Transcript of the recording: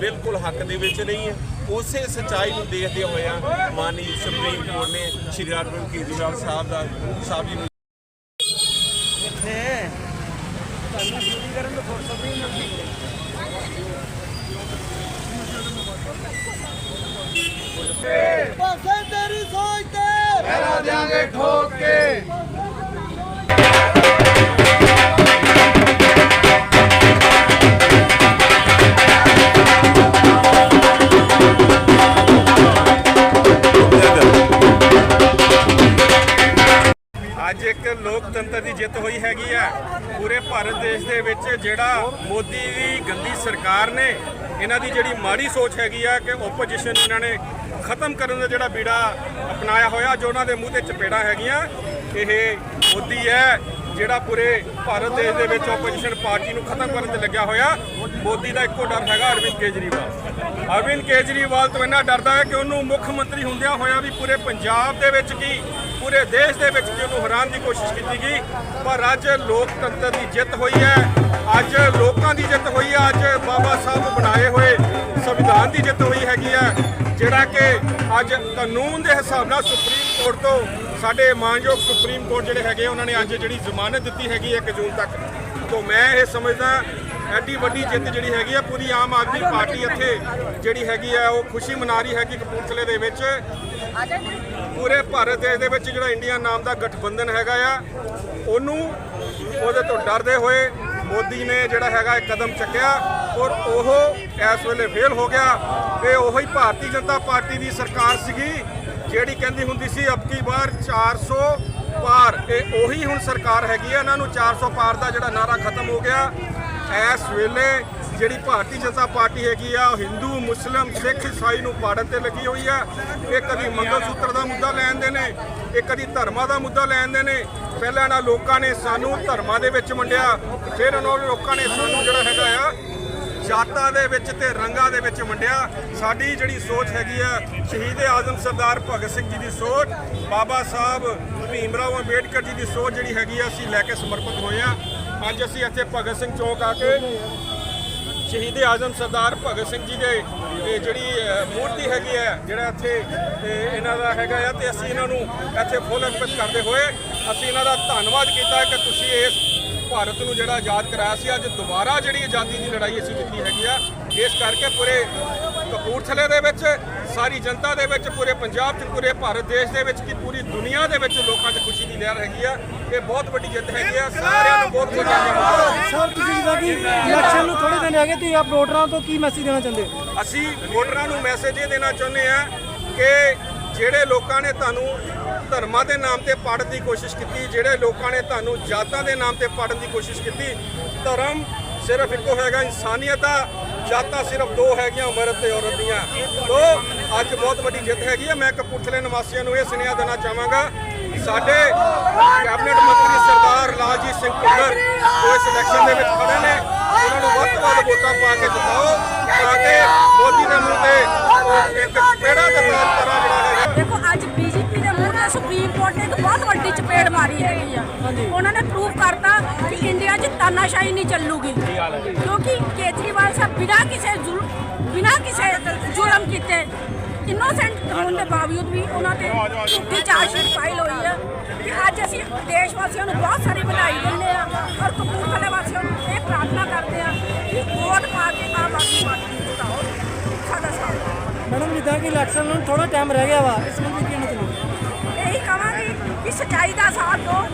ਬਿਲਕੁਲ ਹੱਕ ਦੇ ਵਿੱਚ ਨਹੀਂ ਹੈ। ਉਸੇ ਸਚਾਈ ਨੂੰ ਦੇਖਦੇ ਹੋਇਆ ਮਾਨੀ ਸੁਪਰੀਮ ਕੋਰਟ ਨੇ ਸ਼੍ਰੀ ਅਰਵਿੰਦ ਕੇਜਰੀਵਾਲ ਸਾਹਿਬ ਦਾ ਸਾਹਿਬ ਜੀ ਨੂੰ ਪਾਸੇ ਤੇਰੀ ਸੋਚ ਤੇ ਪਹਿਰਾ ਦਿਆਂਗੇ ਠੋਕ। ਪੂਰੇ ਭਾਰਤ ਦੇਸ਼ ਦੇ ਵਿੱਚ ਜਿਹੜਾ ਮੋਦੀ ਦੀ ਗੰਦੀ ਸਰਕਾਰ ਨੇ, ਇਹਨਾਂ ਦੀ ਜਿਹੜੀ ਮਾੜੀ ਸੋਚ ਹੈਗੀ ਆ ਕਿ ਓਪੋਜੀਸ਼ਨ ਇਹਨਾਂ ਨੇ ਖਤਮ ਕਰਨ ਦਾ ਜਿਹੜਾ ਬੀੜਾ ਅਪਣਾਇਆ ਹੋਇਆ, ਜੋ ਉਹਨਾਂ ਦੇ ਮੂੰਹ ਤੇ ਚਪੇੜਾ ਹੈਗੀਆਂ, ਇਹ ਮੋਦੀ ਹੈ। ਜਿਹੜਾ ਪੂਰੇ ਭਾਰਤ ਦੇਸ਼ ਦੇ ਵਿੱਚ ਆਪੋਜੀਸ਼ਨ ਪਾਰਟੀ ਨੂੰ ਖਤਮ ਕਰਨ ਤੇ ਲੱਗਿਆ ਹੋਇਆ, ਮੋਦੀ ਦਾ ਇੱਕੋ ਡਰ ਹੈਗਾ ਅਰਵਿੰਦ ਕੇਜਰੀਵਾਲ। ਅਰਵਿੰਦ ਕੇਜਰੀਵਾਲ ਤੋਂ ਇੰਨਾ ਡਰਦਾ ਹੈ ਕਿ ਉਹਨੂੰ ਮੁੱਖ ਮੰਤਰੀ ਹੁੰਦਿਆਂ ਹੋਇਆ ਵੀ ਪੂਰੇ ਪੰਜਾਬ ਦੇ ਵਿੱਚ ਕੀ, ਪੂਰੇ ਦੇਸ਼ ਦੇ ਵਿੱਚ ਵੀ ਉਹਨੂੰ ਹਰਾਉਣ ਦੀ ਕੋਸ਼ਿਸ਼ ਕੀਤੀ ਗਈ। ਪਰ ਅੱਜ ਲੋਕਤੰਤਰ ਦੀ ਜਿੱਤ ਹੋਈ ਹੈ, ਅੱਜ ਲੋਕਾਂ ਦੀ ਜਿੱਤ ਹੋਈ ਹੈ, ਅੱਜ ਬਾਬਾ ਸਾਹਿਬ ਬਣਾਏ ਹੋਏ ਸੰਵਿਧਾਨ ਦੀ ਜਿੱਤ ਹੋਈ ਹੈਗੀ ਹੈ, ਜਿਹੜਾ ਕਿ ਅੱਜ ਕਾਨੂੰਨ ਦੇ ਹਿਸਾਬ ਨਾਲ ਸੁਪਰੀਮ ਕੋਰਟ ਤੋਂ ਸਾਡੇ ਮਾਨਯੋਗ ਸੁਪਰੀਮ ਕੋਰਟ ਜਿਹੜੇ ਹੈਗੇ ਉਹਨਾਂ ਨੇ ਅੱਜ ਜਿਹੜੀ ਜ਼ਮਾਨਤ ਦਿੱਤੀ ਹੈਗੀ 1 ਜੂਨ ਤੱਕ। ਤੋਂ ਮੈਂ ਇਹ ਸਮਝਦਾ ਐਡੀ ਵੱਡੀ ਜਿੱਤ ਜਿਹੜੀ ਹੈਗੀ ਆ, ਪੂਰੀ ਆਮ ਆਦਮੀ ਪਾਰਟੀ ਇੱਥੇ ਜਿਹੜੀ ਹੈਗੀ ਆ, ਉਹ ਖੁਸ਼ੀ ਮਨਾ ਰਹੀ ਹੈਗੀ ਕਪੂਰਥਲੇ ਦੇ ਵਿੱਚ। ਪੂਰੇ ਭਾਰਤ ਦੇਸ਼ ਦੇ ਵਿੱਚ ਜਿਹੜਾ ਇੰਡੀਆ ਨਾਮ ਦਾ ਗਠਬੰਧਨ ਹੈਗਾ ਆ, ਉਹਨੂੰ, ਉਹਦੇ ਤੋਂ ਡਰਦੇ ਹੋਏ ਮੋਦੀ ਨੇ ਜਿਹੜਾ ਹੈਗਾ ਇਹ ਕਦਮ ਚੱਕਿਆ ਔਰ ਉਹ ਇਸ ਵੇਲੇ ਫੇਲ ਹੋ ਗਿਆ ਤੇ ਉਹੀ ਭਾਰਤੀ ਜਨਤਾ ਪਾਰਟੀ ਦੀ ਸਰਕਾਰ ਸੀਗੀ, ਜਿਹੜੀ ਕਹਿੰਦੀ ਹੁੰਦੀ ਸੀ ਅਬਕੀ ਵਾਰ 400 ਪਾਰ। ਇਹ ਉਹੀ ਹੁਣ ਸਰਕਾਰ ਹੈਗੀ ਆ, ਇਹਨਾਂ ਨੂੰ 400 ਪਾਰ ਦਾ ਜਿਹੜਾ ਨਾਰਾ ਖਤਮ ਹੋ ਗਿਆ। ਇਸ ਵੇਲੇ ਜਿਹੜੀ ਭਾਰਤੀ ਜਨਤਾ ਪਾਰਟੀ ਹੈਗੀ ਆ, ਉਹ ਹਿੰਦੂ, ਮੁਸਲਮ, ਸਿੱਖ ਈਸਾਈ ਨੂੰ ਪਾੜਨ ਤੇ ਲੱਗੀ ਹੋਈ ਆ। ਇਹ ਕਦੀ ਮੰਗਲ ਸੂਤਰ ਦਾ ਮੁੱਦਾ ਲੈਂਦੇ ਨੇ, ਇਹ ਕਦੀ ਧਰਮਾਂ ਦਾ ਮੁੱਦਾ ਲੈਂਦੇ ਨੇ। ਪਹਿਲਾਂ ਇਹਨਾਂ ਲੋਕਾਂ ਨੇ ਸਾਨੂੰ ਧਰਮਾਂ ਦੇ ਵਿੱਚ ਵੰਡਿਆ, ਫਿਰ ਉਹਨਾਂ ਲੋਕਾਂ ਨੇ ਸਾਨੂੰ ਜਿਹੜਾ ਹੈਗਾ ਆ, ਜਾਤਾਂ ਦੇ ਵਿੱਚ ਤੇ ਰੰਗਾਂ ਦੇ ਵਿੱਚ ਵੰਡਿਆ। ਸਾਡੀ ਜਿਹੜੀ ਸੋਚ ਹੈਗੀ ਆ, ਸ਼ਹੀਦ ਆਜ਼ਮ ਸਰਦਾਰ ਭਗਤ ਸਿੰਘ ਜੀ ਦੀ ਸੋਚ, ਬਾਬਾ ਸਾਹਿਬ ਭੀਮ ਰਾਓ ਅੰਬੇਡਕਰ ਜੀ ਦੀ ਸੋਚ ਜਿਹੜੀ ਹੈਗੀ ਆ, ਅਸੀਂ ਲੈ ਕੇ ਸਮਰਪਿਤ ਹੋਏ ਆ। ਅੱਜ ਅਸੀਂ ਇੱਥੇ ਭਗਤ ਸਿੰਘ ਚੌਕ ਆ ਕੇ ਸ਼ਹੀਦ ਆਜ਼ਮ ਸਰਦਾਰ ਭਗਤ ਸਿੰਘ ਜੀ ਦੇ ਜਿਹੜੀ ਮੂਰਤੀ ਹੈਗੀ ਹੈ ਜਿਹੜਾ ਇੱਥੇ ਇਹਨਾਂ ਦਾ ਹੈਗਾ ਆ, ਤੇ ਅਸੀਂ ਇਹਨਾਂ ਨੂੰ ਇੱਥੇ ਫੁੱਲ ਅਰਪਿਤ ਕਰਦੇ ਹੋਏ ਅਸੀਂ ਇਹਨਾਂ ਦਾ ਧੰਨਵਾਦ ਕੀਤਾ ਕਿ ਤੁਸੀਂ ਇਸ ਭਾਰਤ ਨੂੰ ਜਿਹੜਾ ਆਜ਼ਾਦ ਕਰਾਇਆ ਸੀ ਅੱਜ ਦੁਬਾਰਾ ਜਿਹੜੀ ਆਜ਼ਾਦੀ ਦੀ ਲੜਾਈ ਅਸੀਂ ਜਿੱਤੀ ਹੈਗੀ ਆ ਇਸ ਕਰਕੇ ਪੂਰੇ ਕਪੂਰਥਲੇ ਦੇ ਵਿੱਚ ਸਾਰੀ ਜਨਤਾ ਦੇ ਵਿੱਚ ਪੂਰੇ ਪੰਜਾਬ 'ਚ ਪੂਰੇ ਭਾਰਤ ਦੇਸ਼ ਦੇ ਵਿੱਚ ਕੀ ਪੂਰੀ ਦੁਨੀਆ ਦੇ ਵਿੱਚ ਲੋਕਾਂ 'ਚ ਖੁਸ਼ੀ ਦੀ ਲਹਿਰ ਹੈਗੀ ਆ। ਇਹ ਬਹੁਤ ਵੱਡੀ ਜਿੱਤ ਹੈਗੀ ਆ। ਸਾਰਿਆਂ ਨੂੰ ਬਹੁਤ ਬਹੁਤ ਧੰਨਵਾਦ ਸਰ ਤੁਸੀਂ ਜਿੱਦਾਂ ਕਿ ਇਲੈਕਸ਼ਨ ਨੂੰ ਥੋੜੇ ਦਿਨ ਹੈਗੇ ਤੁਸੀਂ ਆਪ ਵੋਟਰਾਂ ਤੋਂ ਕੀ ਮੈਸੇਜ ਦੇਣਾ ਚਾਹੁੰਦੇ? ਅਸੀਂ ਵੋਟਰਾਂ ਨੂੰ ਮੈਸੇਜ ਇਹ ਦੇਣਾ ਚਾਹੁੰਦੇ ਆ ਕਿ ਜਿਹੜੇ ਲੋਕਾਂ ਨੇ ਤੁਹਾਨੂੰ ਧਰਮਾਂ ਦੇ ਨਾਮ ਤੇ ਪਾੜਨ ਦੀ ਕੋਸ਼ਿਸ਼ ਕੀਤੀ, ਜਿਹੜੇ ਲੋਕਾਂ ਨੇ ਤੁਹਾਨੂੰ ਜਾਤਾਂ ਦੇ ਨਾਮ ਤੇ ਪਾੜਨ ਦੀ ਕੋਸ਼ਿਸ਼ ਕੀਤੀ, ਧਰਮ ਸਿਰਫ ਇੱਕੋ ਹੈਗਾ, ਇਨਸਾਨੀਅਤ ਦਾ ਜਾਤਾਂ ਸਿਰਫ ਦੋ ਹੈਗੀਆਂ ਮਰਦ ਤੇ ਔਰਤ ਦੀਆਂ। ਸੋ ਅੱਜ ਬਹੁਤ ਵੱਡੀ ਜਿੱਤ ਹੈਗੀ ਹੈ ਮੈਂ ਕਪੂਰਥਲੇ ਨਿਵਾਸੀਆਂ ਨੂੰ ਇਹ ਸੁਨੇਹਾ ਦੇਣਾ ਚਾਹਾਂਗਾ। ਸਾਡੇ ਕੈਬਨਿਟ ਮੰਤਰੀ ਸਰਦਾਰ ਲਾਲਜੀਤ ਸਿੰਘ ਭੁੱਲਰ ਜੋ ਇਸ ਇਲੈਕਸ਼ਨ ਦੇ ਵਿੱਚ ਖੜੇ ਨੇ, ਉਹਨਾਂ ਨੂੰ ਵੱਧ ਤੋਂ ਵੱਧ ਵੋਟਾਂ ਪਾ ਕੇ ਜਿਤਾਓ ਤਾਂ ਕਿ ਮੋਦੀ ਦੇ ਮੂੰਹ ਤੇ ਇੱਕ ਪੇੜਾ ਕਰਨਾ ਸੁਪਰੀਮ ਕੋਰਟ ਨੇ ਇੱਕ ਬਹੁਤ ਵੱਡੀ ਚਪੇੜ ਮਾਰੀ ਹੈਗੀ ਆ। ਉਹਨਾਂ ਨੇ ਪ੍ਰੂਵ ਕਰਤਾ ਕਿ ਇੰਡੀਆ 'ਚ ਤਾਨਾਸ਼ਾਹੀ ਨਹੀਂ ਚੱਲੂਗੀ। ਕਿਉਂਕਿ ਕੇਜਰੀਵਾਲ ਸਾਹਿਬ ਬਿਨਾਂ ਕਿਸੇ ਜ਼ੁਲਮ ਬਿਨਾਂ ਕਿਸੇ ਜ਼ੁਲਮ ਕੀਤੇ ਇਨੋਸੈਂਟ ਹੋਣ ਦੇ ਬਾਵਜੂਦ ਵੀ ਉਹਨਾਂ ਤੇ ਝੂਠੀ ਚਾਰਜਸ਼ੀਟ ਫਾਈਲ ਹੋਈ ਹੈ ਕਿ ਅੱਜ ਅਸੀਂ ਦੇਸ਼ ਵਾਸੀਆਂ ਨੂੰ ਬਹੁਤ ਸਾਰੀ ਵਧਾਈ ਦਿੰਦੇ ਆ ਔਰ ਕਪੂਰਥਲੇ ਵਾਸੀਆਂ ਨੂੰ ਇਹ ਪ੍ਰਾਰਥਨਾ ਕਰਦੇ ਆ ਕਿ ਵੋਟ ਪਾ ਕੇ ਆਮ ਆਦਮੀ ਪਾਰਟੀ ਨੂੰ ਜਿਤਾਓ। ਸਾਡਾ ਸਾਥ। ਮੈਡਮ ਜਿੱਦਾਂ ਕਿ ਇਲੈਕਸ਼ਨ ਨੂੰ ਥੋੜਾ ਟਾਈਮ ਰਹਿ ਗਿਆ ਵਾ ਇਸ ਵਿੱਚ ਸੱਚਾਈ ਦਾ ਸਾਥ ਦਿਓ।